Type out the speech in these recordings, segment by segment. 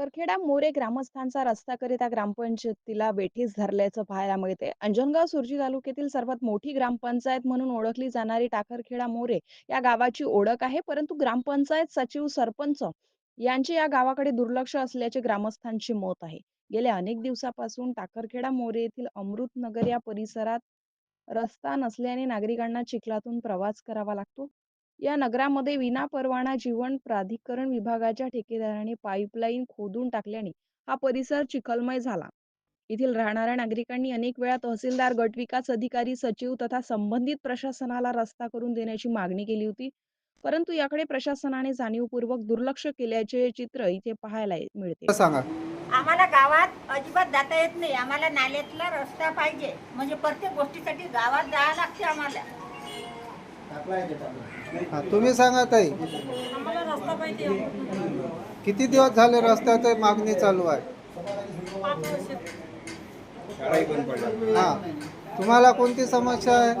टाकरखेडा मोरे ग्रामस्थांचा रस्ता रस्त्याकरिता ग्रामपंचायतीला वेठीस धरल्याचं पाहायला मिळते अंजनगाव सुरजी तालुक्यातील सर्वात मोठी ग्रामपंचायत म्हणून ओळखली जाणारी टाकरखेडा मोरे या गावाची ओळख आहे. परंतु ग्रामपंचायत सचिव सरपंच यांचे या गावाकडे दुर्लक्ष असल्याचे ग्रामस्थांचे मत आहे. गेल्या अनेक दिवसापासून टाकरखेडा मोरे येथील अमृतनगर या परिसरात रस्ता नसल्याने नागरिकांना चिखलातून प्रवास करावा लागतो. या नगरामध्ये विनापरवाना जीवन प्राधिकरण विभागाच्या ठेकेदाराने पाईपलाईन खोदून टाकल्याने हा परिसर चिखलमय झाला. येथील राहणाऱ्या नागरिकांनी अनेक वेळा तहसीलदार गटविकास अधिकारी सचिव तथा संबंधित प्रशासनाला रस्ता करून देण्याची मागणी केली होती. परंतु याकडे प्रशासनाने जाणीवपूर्वक दुर्लक्ष केल्याचे चित्र इथे पाहायला मिळते. सांगा. आम्हाला गावात अजिबात जाता येत नाही. आम्हाला नाल्यातला रस्ता पाहिजे. म्हणजे प्रत्येक गोष्टीसाठी गावात जावं लागते आम्हाला. हा, तुम्ही सांगा ताई. किती दिवस झाले रस्त्याची मागणी चालू आहे? हा. तुम्हाला कोणती समस्या आहे?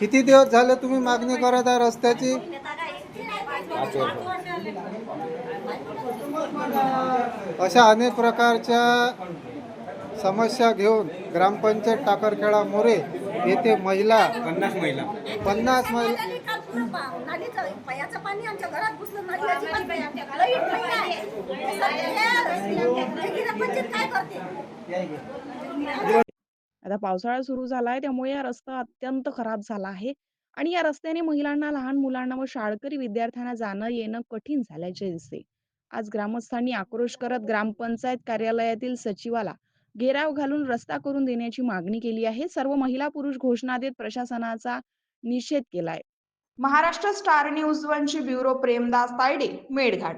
किती दिवस झाले तुम्ही मागणी करत आहे रस्त्याची? अशा अनेक प्रकारच्या समस्या घेऊन ग्रामपंचायत टाकरखेडा मोरे येथे महिला पन्नास महिला. पन्नास महिला आता पावसाळा सुरू झालाय त्यामुळे हा रस्ता अत्यंत खराब झाला आहे. आणि या रस्त्याने महिलांना लहान मुलांना व शाळकरी विद्यार्थ्यांना जाणं येणं कठीण झाल्याचे दिसते. आज ग्रामस्थांनी आक्रोश करत ग्रामपंचायत कार्यालयातील सचिवाला गेराव घालून रस्ता करून देण्याची मागणी केली आहे. सर्व महिला पुरुष घोषणा देत प्रशासनाचा निषेध केलाय. महाराष्ट्र स्टार न्यूज वनची ब्युरो प्रेमदास तायडे मेळघाट.